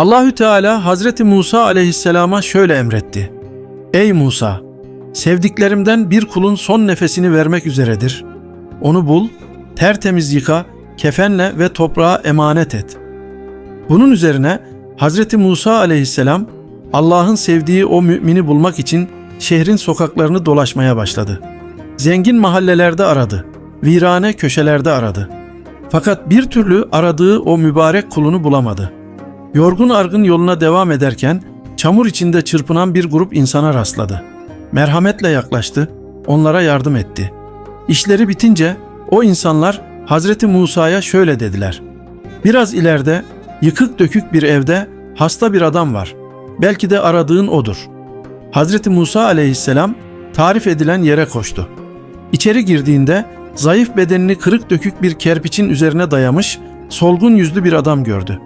Allahü Teala Hazreti Musa aleyhisselama şöyle emretti. Ey Musa! Sevdiklerimden bir kulun son nefesini vermek üzeredir. Onu bul, tertemiz yıka, kefenle ve toprağa emanet et. Bunun üzerine Hazreti Musa aleyhisselam Allah'ın sevdiği o mümini bulmak için şehrin sokaklarını dolaşmaya başladı. Zengin mahallelerde aradı, virane köşelerde aradı. Fakat bir türlü aradığı o mübarek kulunu bulamadı. Yorgun argın yoluna devam ederken çamur içinde çırpınan bir grup insana rastladı. Merhametle yaklaştı, onlara yardım etti. İşleri bitince o insanlar Hazreti Musa'ya şöyle dediler. Biraz ileride yıkık dökük bir evde hasta bir adam var. Belki de aradığın odur. Hazreti Musa aleyhisselam tarif edilen yere koştu. İçeri girdiğinde zayıf bedenini kırık dökük bir kerpiçin üzerine dayamış, solgun yüzlü bir adam gördü.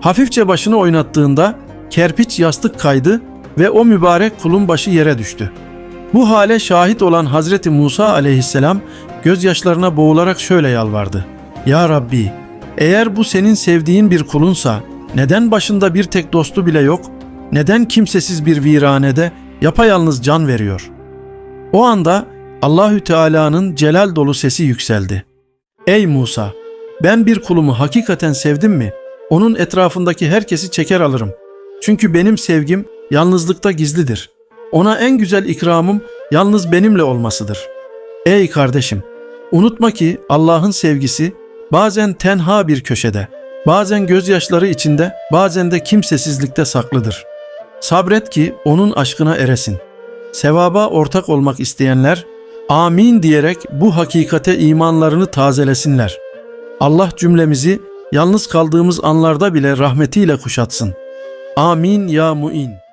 Hafifçe başını oynattığında kerpiç yastık kaydı ve o mübarek kulun başı yere düştü. Bu hale şahit olan Hazreti Musa aleyhisselam gözyaşlarına boğularak şöyle yalvardı. Ya Rabbi, eğer bu senin sevdiğin bir kulunsa neden başında bir tek dostu bile yok? Neden kimsesiz bir viranede yapayalnız can veriyor? O anda Allahü Teala'nın celal dolu sesi yükseldi. Ey Musa, ben bir kulumu hakikaten sevdim mi? Onun etrafındaki herkesi çeker alırım. Çünkü benim sevgim yalnızlıkta gizlidir. Ona en güzel ikramım yalnız benimle olmasıdır. Ey kardeşim, unutma ki Allah'ın sevgisi bazen tenha bir köşede, bazen gözyaşları içinde, bazen de kimsesizlikte saklıdır. Sabret ki onun aşkına eresin. Sevaba ortak olmak isteyenler amin diyerek bu hakikate imanlarını tazelesinler. Allah cümlemizi yalnız kaldığımız anlarda bile rahmetiyle kuşatsın. Amin ya muin.